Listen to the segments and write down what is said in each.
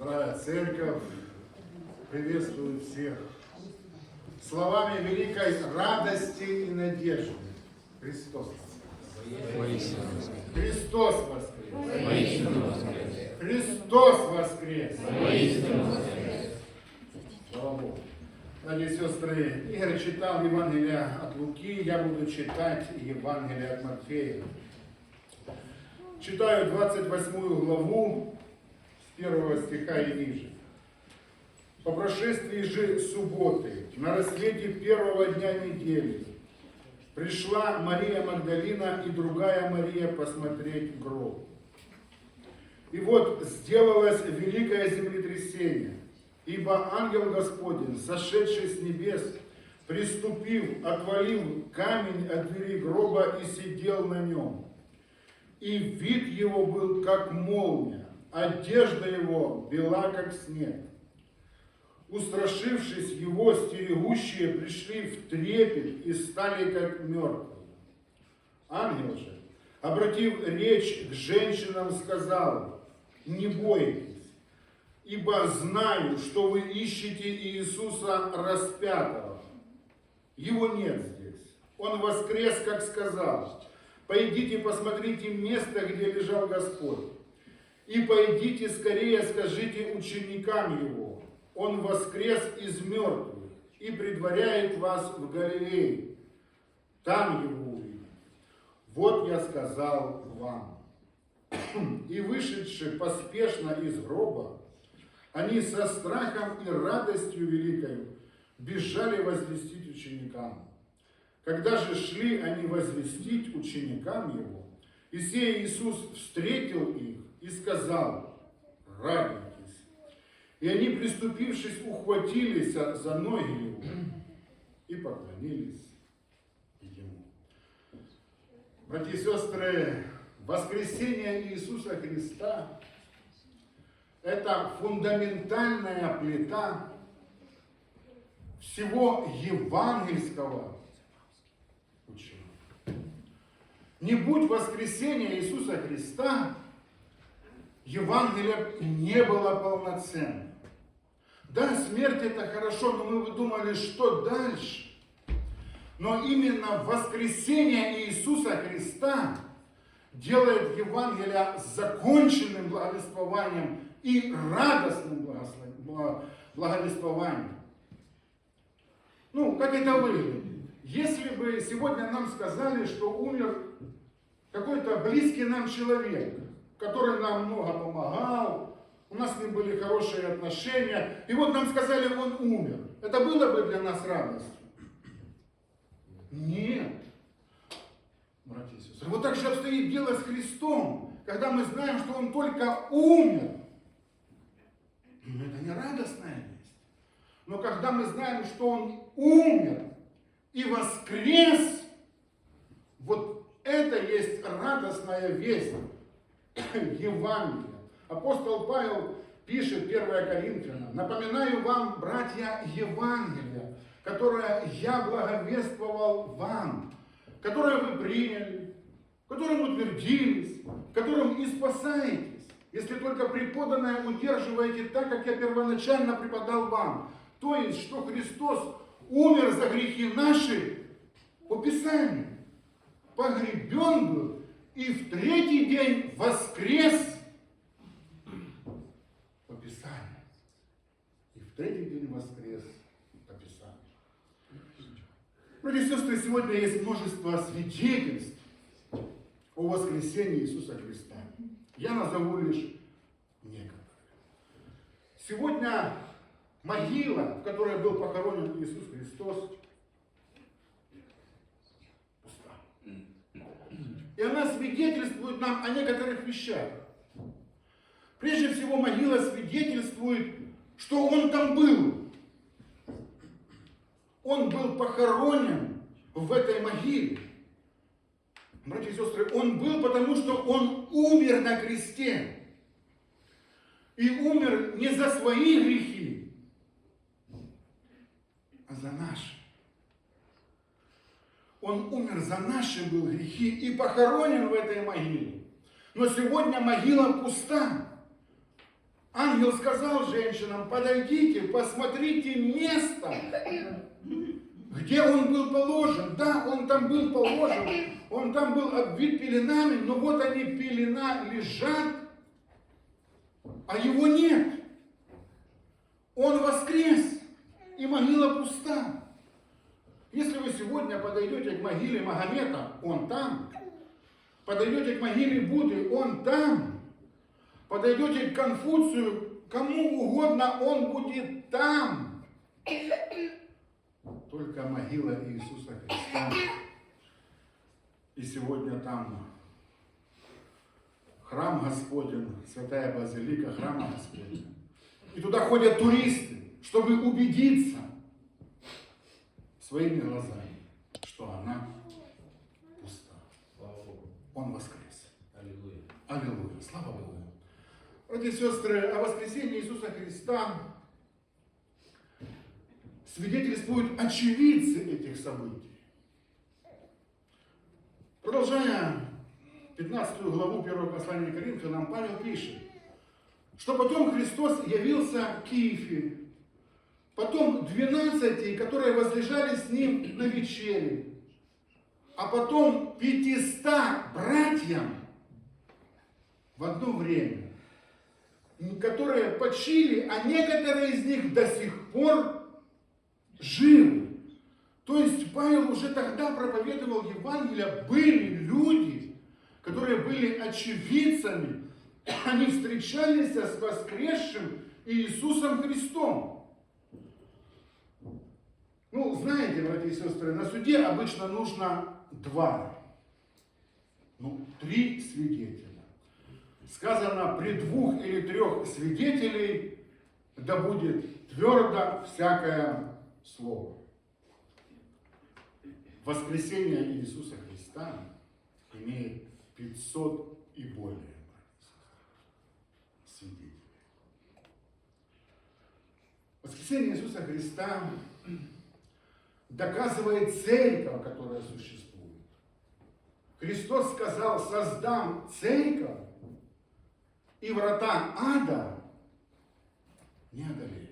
Дорогая церковь, приветствую всех словами великой радости и надежды. Христос воскрес! Христос воскрес! Христос воскрес! Слава Богу. И сестры, Игорь читал Евангелие от Луки, я буду читать Евангелие от Матфея. Читаю 28 главу первого стиха и ниже. По прошествии же субботы, на рассвете первого дня недели, пришла Мария Магдалина и другая Мария посмотреть гроб. И вот сделалось великое землетрясение, ибо ангел Господень, сошедший с небес, приступив, отвалил камень от двери гроба и сидел на нем. И вид его был как молния, одежда его бела как снег. Устрашившись его, стерегущие пришли в трепет и стали как мертвые. Ангел же, обратив речь к женщинам, сказал, не бойтесь, ибо знаю, что вы ищете Иисуса распятого. Его нет здесь. Он воскрес, как сказал. Пойдите посмотрите место, где лежал Господь. И пойдите скорее скажите ученикам его. Он воскрес из мертвых и предваряет вас в Галилее. Там его увидите. Вот я сказал вам. И вышедшие поспешно из гроба, они со страхом и радостью великой бежали возвестить ученикам. Когда же шли они возвестить ученикам его, и сей Иисус встретил их и сказал, радуйтесь. И они, приступившись, ухватились за ноги его и поклонились ему. Братья и сестры, воскресение Иисуса Христа – это фундаментальная плита всего евангельского учения. Не будь воскресения Иисуса Христа, Евангелие не было полноценным. Да, смерть это хорошо, но мы думали, что дальше? Но именно воскресение Иисуса Христа делает Евангелие законченным благовествованием и радостным благовествованием. Ну, как это выглядит? Если бы сегодня нам сказали, что умер какой-то близкий нам человек, который нам много помогал, у нас с ним были хорошие отношения, и вот нам сказали, он умер. Это было бы для нас радостью? Нет. Братья и сестры, вот так же обстоит дело с Христом, когда мы знаем, что Он только умер. Но это не радостная весть. Но когда мы знаем, что Он умер и воскрес, вот это есть радостная весть Евангелия. Апостол Павел пишет 1 Коринфянам, напоминаю вам, братья, Евангелие, которое я благовествовал вам, которое вы приняли, которым утвердились, которым и спасаетесь, если только преподанное удерживаете так, как я первоначально преподал вам. То есть, что Христос умер за грехи наши по Писанию, погребен был и в третий день воскрес по Писанию. И в третий день воскрес по Писанию. Братья и сестры, сегодня есть множество свидетельств о воскресении Иисуса Христа. Я назову лишь некоторые. Сегодня могила, в которой был похоронен Иисус Христос, пуста. И она свидетельствует нам о некоторых вещах. Прежде всего, могила свидетельствует, что он там был. Он был похоронен в этой могиле. Братья и сестры, он был, потому что он умер на кресте. И умер не за свои грехи, а за наши. Он умер за наши был грехи и похоронен в этой могиле. Но сегодня могила пуста. ангел сказал женщинам, подойдите, посмотрите место, где он был положен. Да, он там был положен, он там был обвит пеленами, но вот они, пелена, лежат, а его нет. Он воскрес, и могила пуста. Если вы сегодня подойдете к могиле Магомета, он там. Подойдете к могиле Будды, он там. Подойдете к Конфуцию, кому угодно, он будет там. Только могила Иисуса Христа. И сегодня там храм Господень, святая базилика храма Господня. И туда ходят туристы, чтобы убедиться своими глазами, что она пуста. Слава Богу. Он воскрес. Аллилуйя. Аллилуйя. Слава Богу. Братья и сестры, о воскресении Иисуса Христа свидетельствуют очевидцы этих событий. Продолжая 15 главу 1 послания Коринфянам, Павел пишет, что потом Христос явился Киеве, потом 12, которые возлежали с ним на вечере, а потом 500 братьям в одно время, которые почили, а некоторые из них до сих пор живы. То есть Павел уже тогда проповедовал Евангелие, были люди, которые были очевидцами, они встречались с воскресшим Иисусом Христом. Ну, знаете, братья и сестры, на суде обычно нужно два, ну, три свидетеля. Сказано, при двух или трех свидетелей да будет твердо всякое слово. Воскресение Иисуса Христа имеет 500 и более свидетелей. Воскресение Иисуса Христа доказывает церковь, которая существует. Христос сказал, создам церковь, и врата ада не одолеют.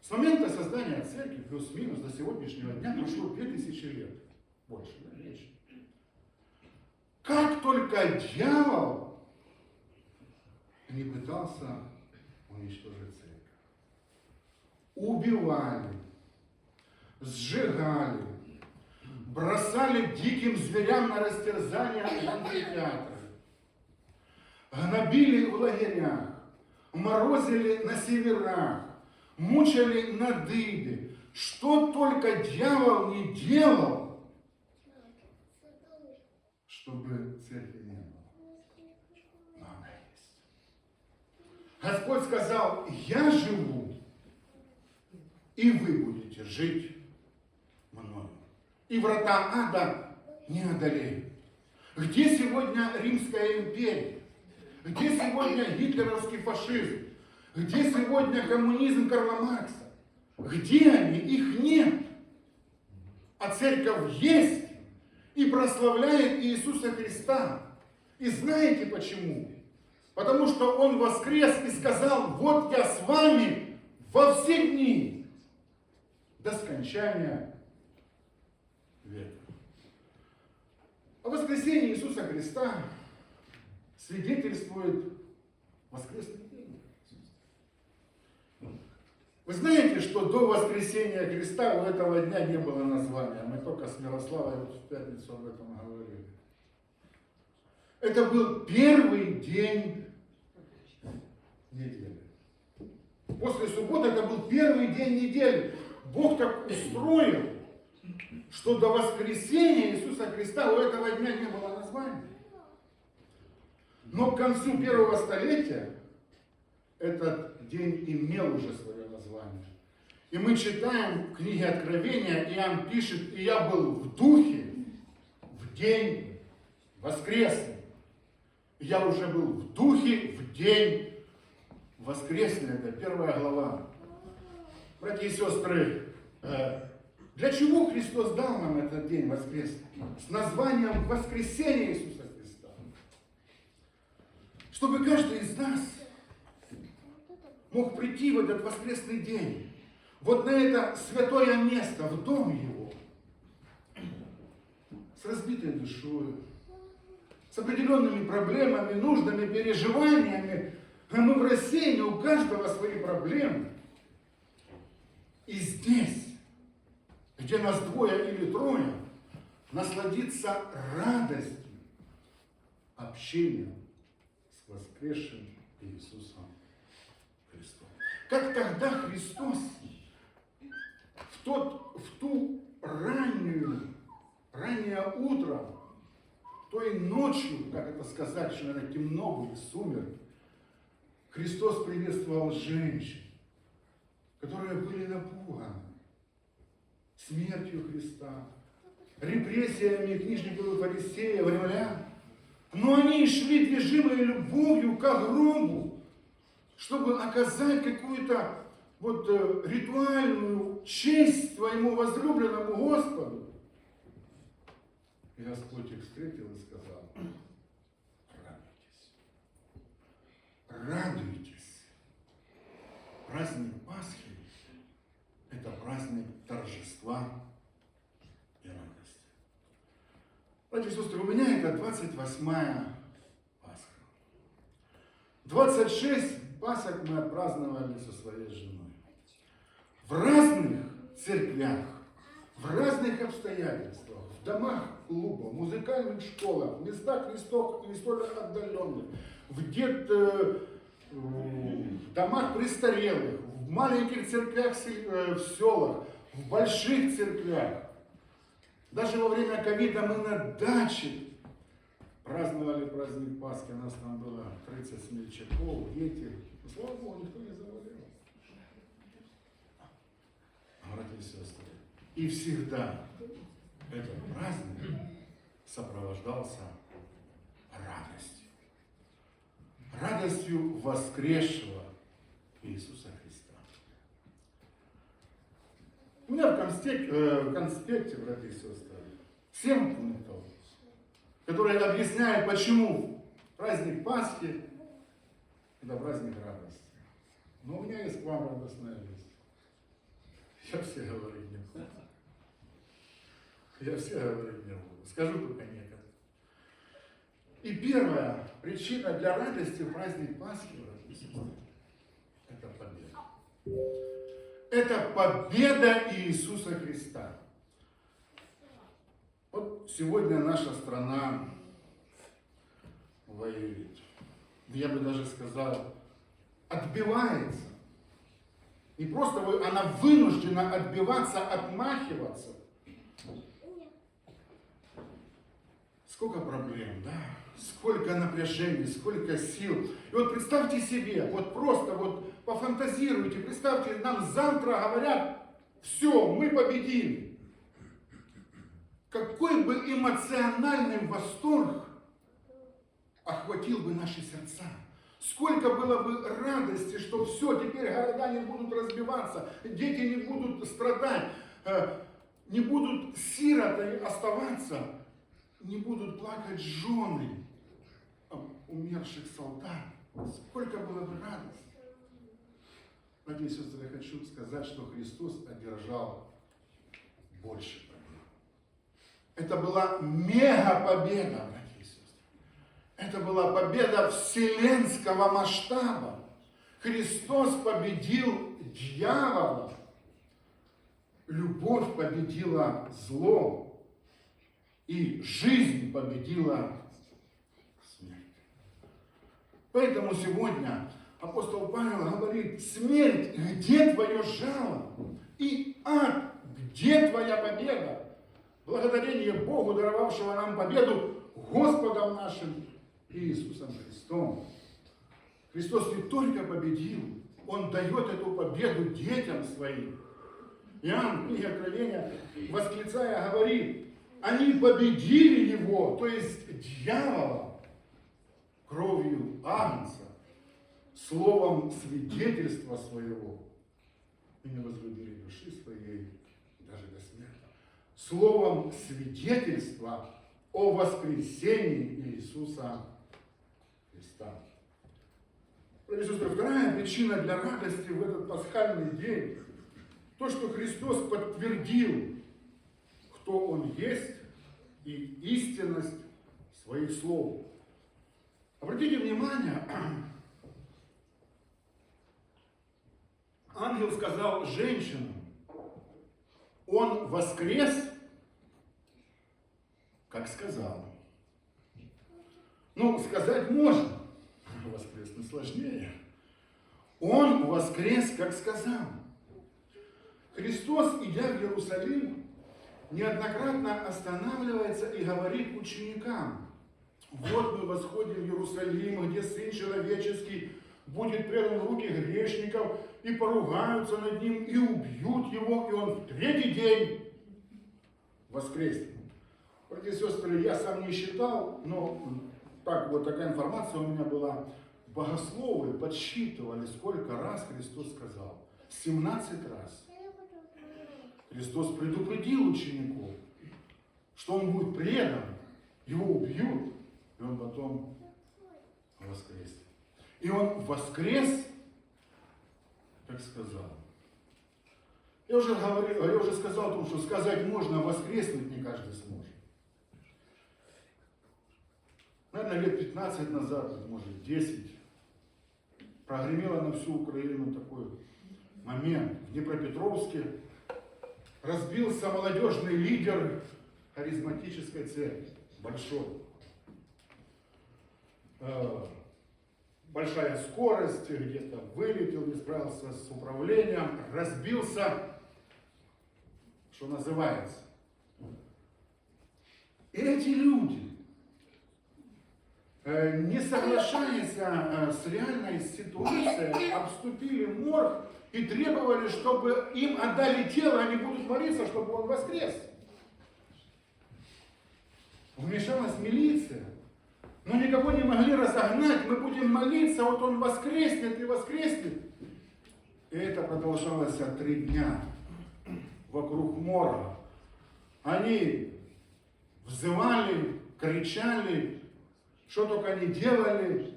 С момента создания церкви, плюс-минус, до сегодняшнего дня прошло 2000 лет. Больше, да, меньше. Как только дьявол не пытался уничтожить церковь. Убивали, сжигали, бросали диким зверям на растерзание в амфитеатры, гнобили в лагерях, морозили на северах, мучили на дыбе. Что только дьявол не делал, чтобы церкви не было. Но она есть. Господь сказал, я живу, и вы будете жить. И врата ада не одолеют. Где сегодня Римская империя? Где сегодня гитлеровский фашизм? Где сегодня коммунизм Карла Маркса? Где они? Их нет. А церковь есть и прославляет Иисуса Христа. И знаете почему? Потому что Он воскрес и сказал, вот я с вами во все дни до скончания века. О воскресении Иисуса Христа свидетельствует воскресный день. Вы знаете, что до воскресения Христа у этого дня не было названия. Мы только с Мирославой вот в пятницу об этом говорили. Это был первый день недели. После субботы это был первый день недели. Бог так устроил, что до воскресения Иисуса Христа у этого дня не было названия. Но к концу первого столетия этот день имел уже свое название. И мы читаем в книге Откровения, Иоанн пишет, и я был в духе в день воскресный. Я уже был в духе в день воскресный. Это первая глава. Братья и сестры, э, для чего Христос дал нам этот день воскресный? С названием воскресения Иисуса Христа. Чтобы каждый из нас мог прийти в этот воскресный день, вот на это святое место, в дом его, с разбитой душой, с определенными проблемами, нуждами, переживаниями. А мы в России, у каждого свои проблемы. И здесь, где нас двое или трое, насладиться радостью общения с воскресшим Иисусом Христом. Как тогда Христос в, тот, в ту раннюю, раннее утро, той ночью, как это сказать, что, наверное, темно было, сумерки, Христос приветствовал женщин, которые были напуганы смертью Христа, репрессиями книжников и фарисеев, римлян. Но они шли движимые любовью к гробу, чтобы оказать какую-то вот э, ритуальную честь своему возлюбленному Господу. И Господь их встретил и сказал, радуйтесь, радуйтесь. Праздник Пасхи – это праздник торжества и радости. Братья и сестры, у меня это 28-я Пасха. 26 Пасок мы отпраздновали со своей женой. В разных церквях, в разных обстоятельствах, в домах клубах, в музыкальных школах, в местах не столь, не столь отдаленных, в дет, э, в домах престарелых, маленьких церквях э, в селах, в больших церквях. Даже во время ковида мы на даче праздновали праздник Пасхи, у нас там было 30 смельчаков, дети. Ну, слава Богу, никто не заболел. Братья и сестры, и всегда этот праздник сопровождался радостью. Радостью воскресшего Иисуса Христа. У меня в конспекте, э, конспекте, братья и сестры, семь пунктов, которые объясняют, почему праздник Пасхи – это праздник радости. Но у меня есть к вам радостная весть. Я все говорить не буду. Я все говорить не буду. Скажу только некоторые. И первая причина для радости в праздник Пасхи, братья и сестры, это победа. Это победа Иисуса Христа. Вот сегодня наша страна воюет. Я бы даже сказал, отбивается. Не просто вы, она вынуждена отбиваться, отмахиваться. Сколько проблем, да? Сколько напряжений, сколько сил. И вот представьте себе, вот просто вот пофантазируйте, представьте, нам завтра говорят, все, мы победили. Какой бы эмоциональный восторг охватил бы наши сердца. Сколько было бы радости, что все, теперь города не будут разбиваться, дети не будут страдать, э, не будут сиротой оставаться, не будут плакать жены умерших солдат. Сколько было бы радости. И сестры, я хочу сказать, что Христос одержал больше побед. Это была мега победа, и сестры. Это была победа вселенского масштаба. Христос победил дьявола. Любовь победила зло. И жизнь победила. Поэтому сегодня апостол Павел говорит, смерть, где твое жало? И ад, где твоя победа? Благодарение Богу, даровавшего нам победу Господом нашим Иисусом Христом. Христос не только победил, Он дает эту победу детям своим. Иоанн, книга Откровения, восклицая, говорит, они победили его, то есть дьявола, кровью Агнца, словом свидетельства своего, и не возлюбили души своей даже до смерти. Словом свидетельства о воскресении Иисуса Христа. Братья и сестры, вторая причина для радости в этот пасхальный день, то, что Христос подтвердил, кто Он есть и истинность своих слов. Обратите внимание, ангел сказал женщинам, он воскрес, как сказал. Ну, сказать можно, воскреснуть сложнее. Он воскрес, как сказал. Христос, идя в Иерусалим, неоднократно останавливается и говорит ученикам, вот мы восходим в Иерусалим, где Сын Человеческий будет предан в руки грешников, и поругаются над ним, и убьют его, и он в третий день воскреснет. Братья и сестры, я сам не считал, но так вот такая информация у меня была. Богословы подсчитывали, сколько раз Христос сказал. 17 раз. Христос предупредил учеников, что он будет предан, его убьют, и он потом воскреснет. И он воскрес, как сказал. Я уже, говорил, я уже сказал о том, что сказать можно, а воскреснуть не каждый сможет. Наверное, лет 15 назад, может 10, прогремело на всю Украину такой момент. В Днепропетровске разбился молодежный лидер харизматической церкви, большой. Э, Большая скорость, где-то вылетел, не справился с управлением, разбился, что называется. Эти люди, э, не соглашаясь э, с реальной ситуацией, обступили морг и требовали, чтобы им отдали тело, они будут молиться, чтобы он воскрес. Вмешалась милиция, но никого не могли разогнать, мы будем молиться, вот он воскреснет и воскреснет. И это продолжалось три дня вокруг мора. Они взывали, кричали, что только они делали.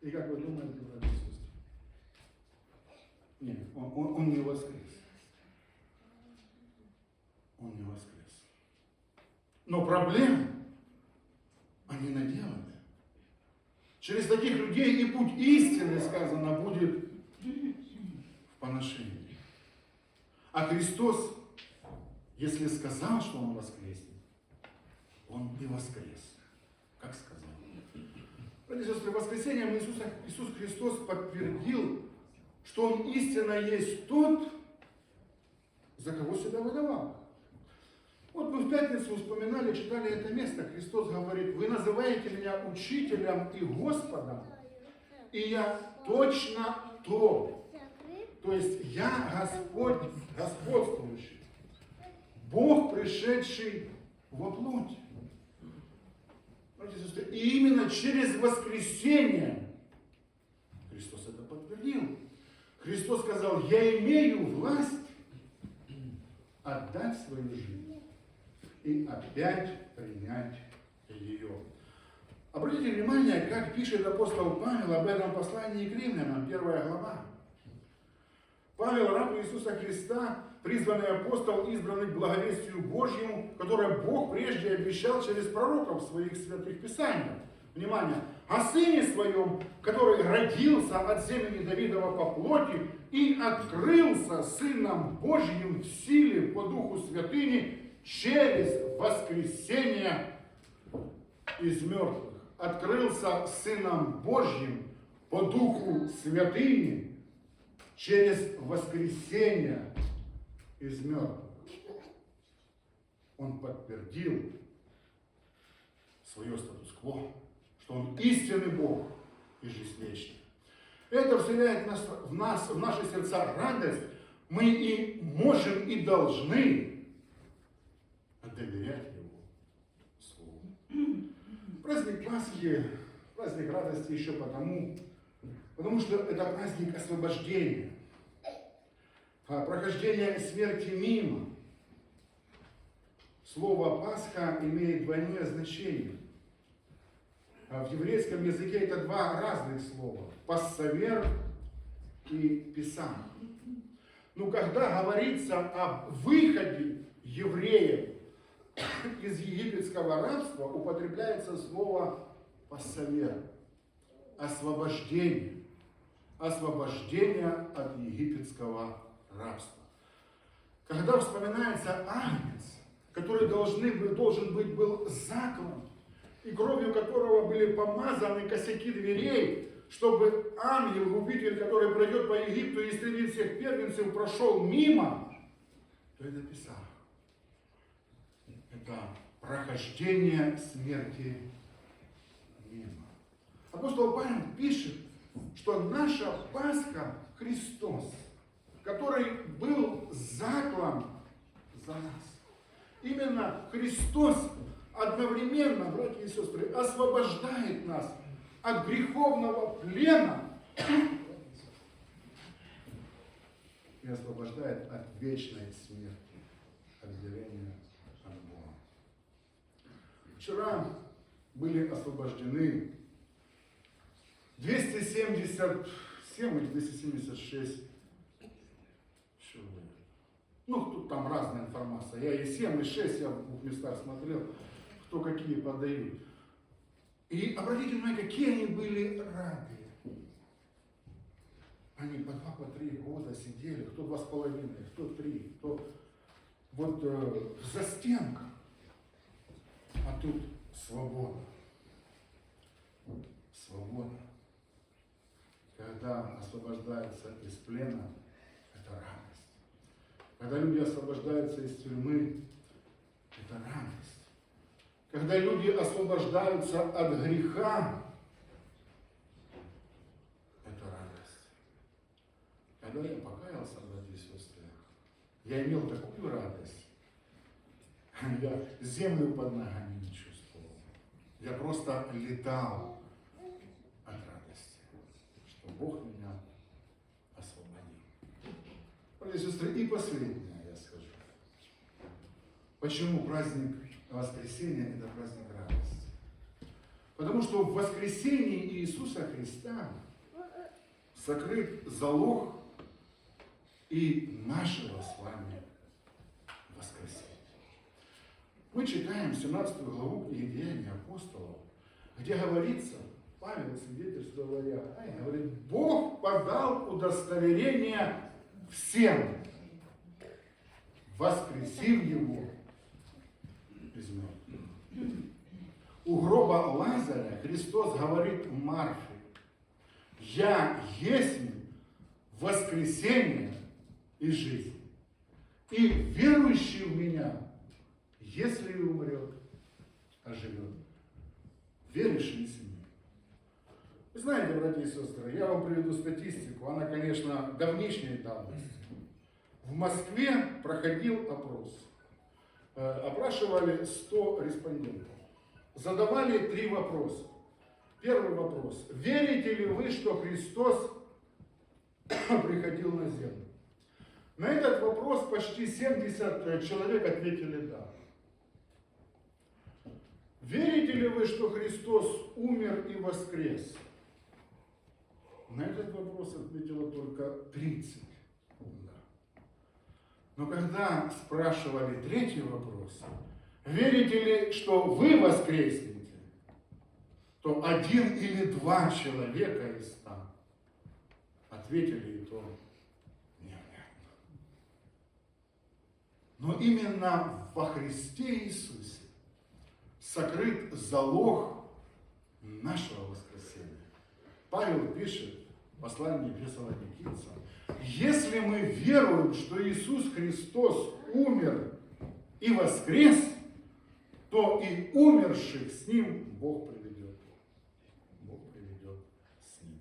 И как вы думаете, братья и сестры? Нет, он, он, он не воскрес. Он не воскрес. Но проблема, они наделаны. Через таких людей и путь истины, сказано, будет в поношении. А Христос, если сказал, что Он воскреснет, Он и воскрес, как сказал. Братья и сестры, воскресением Иисуса, Иисус Христос подтвердил, что Он истинно есть тот, за кого себя выдавал. Вот мы в пятницу вспоминали, читали это место. Христос говорит, вы называете меня учителем и Господом, и я точно то. То есть я Господь, господствующий. Бог, пришедший во плоть. И именно через воскресение Христос это подтвердил. Христос сказал, я имею власть отдать свою жизнь и опять принять ее. Обратите внимание, как пишет апостол Павел об этом послании к римлянам, первая глава. Павел, раб Иисуса Христа, призванный апостол, избранный благовестию Божьему, которое Бог прежде обещал через пророков своих святых писаниях. Внимание! О сыне своем, который родился от семени Давидова по плоти и открылся сыном Божьим в силе по духу святыни через воскресение из мертвых. Открылся сыном Божьим по духу святыни через воскресение из мертвых. Он подтвердил свое статус-кво, что он истинный Бог и жизнь вечная. Это вселяет нас, в нас, в наши сердца радость. Мы и можем, и должны доверять Его Слову. Праздник Пасхи, праздник радости еще потому, потому что это праздник освобождения, а прохождения смерти мимо. Слово Пасха имеет двойное значение. А В еврейском языке это два разных слова. Пассавер и писам. Ну, когда говорится о выходе евреев из египетского рабства, употребляется слово пассавер. Освобождение. Освобождение от египетского рабства. Когда вспоминается агнец, который должны, должен быть был заклан, и кровью которого были помазаны косяки дверей, чтобы ангел-губитель, который пройдет по Египту и истребит всех первенцев, прошел мимо, то это Писах. Это прохождение смерти мимо. Апостол Павел пишет, что наша Пасха Христос, который был заклан за нас. Именно Христос одновременно, братья и сестры, освобождает нас от греховного плена и освобождает от вечной смерти, от Бога. Вчера были освобождены 277 или 276 человек. Ну, тут там разная информация. Я и 7, и 6, я в двух местах смотрел, кто какие подают. И обратите внимание, какие они были рады. Они по два, по три года сидели, кто два с половиной, кто три, кто вот э, в застенках. А тут свобода. Свобода. Когда освобождаются из плена, это радость. Когда люди освобождаются из тюрьмы, это радость. Когда люди освобождаются от греха, это радость. Когда я покаялся, братья и сестры, я имел такую радость. Я землю под ногами не чувствовал. Я просто летал от радости, что Бог меня освободил. Братья и сестры, и последнее я скажу. Почему праздник воскресения – это праздник радости? Потому что в воскресении Иисуса Христа сокрыт залог и нашего с вами воскресения. Мы читаем 17 главу книги Деяний апостолов, где говорится, Павел свидетельство говоря, ай, говорит, Бог подал удостоверение всем, воскресив его из. У гроба Лазаря Христос говорит Марфе, я есть воскресение и жизнь. И верующий в меня, если и умрет, оживет. Веришь ли себе? Вы знаете, братья и сестры, я вам приведу статистику, она, конечно, давнишней давности. В Москве проходил опрос. Э, Опрашивали 100 респондентов. Задавали три вопроса. Первый вопрос. Верите ли вы, что Христос приходил на землю? На этот вопрос почти 70 человек ответили «да». Верите ли вы, что Христос умер и воскрес? На этот вопрос ответило только 30. Да. Но когда спрашивали третий вопрос, верите ли, что вы воскреснете, то один или два человека из ста ответили и то нет. Но именно во Христе Иисусе сокрыт залог нашего воскресения. Павел пишет в послании Фессалоникийцам, если мы веруем, что Иисус Христос умер и воскрес, то и умерших с Ним Бог приведет. Бог приведет с Ним.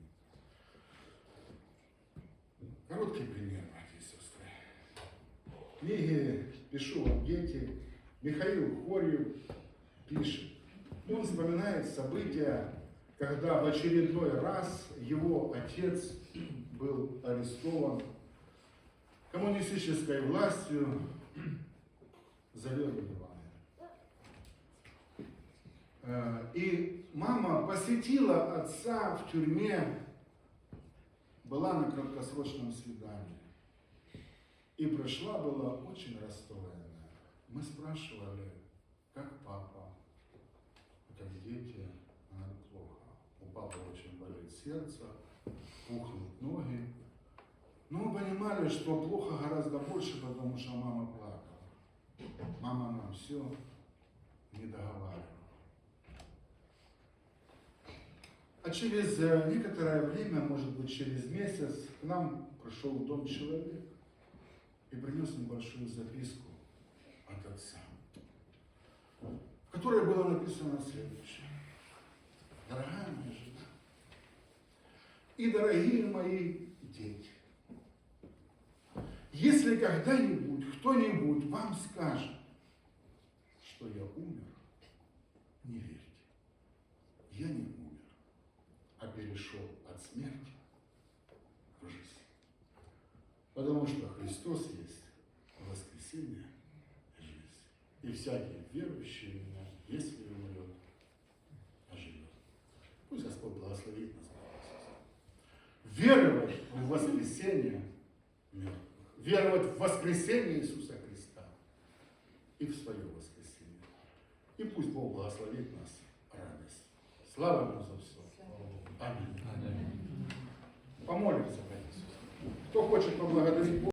Короткий пример, братья и сестры. В книге «Пишу вам, дети» Михаил Хорьев пишет. Он вспоминает события, когда в очередной раз его отец был арестован коммунистической властью за веру в Евангелие. Э, И мама посетила отца в тюрьме, была на краткосрочном свидании. И пришла была очень расстроенная. Мы спрашивали, как папа, дети, говорит, плохо. У папы очень болит сердце, пухнут ноги. Но мы понимали, что плохо гораздо больше, потому что мама плакала. Мама нам все не договаривала. А через э, некоторое время, может быть через месяц, к нам пришел в дом человек и принес небольшую записку от отца, которой было написано следующее. Дорогая моя жена и дорогие мои дети, если когда-нибудь кто-нибудь вам скажет, что я умер, не верьте. Я не умер, а перешел от смерти в жизнь. Потому что Христос есть воскресение и жизнь. И всякий верующий в меня, если умрет, оживет. Пусть Господь благословит нас. Веровать в воскресение мертвых. Веровать в воскресение Иисуса Христа и в свое воскресение. И пусть Бог благословит нас радость. Слава Ему за все. Аминь. Аминь. Помолимся, братья и сестры. Кто хочет поблагодарить Бога,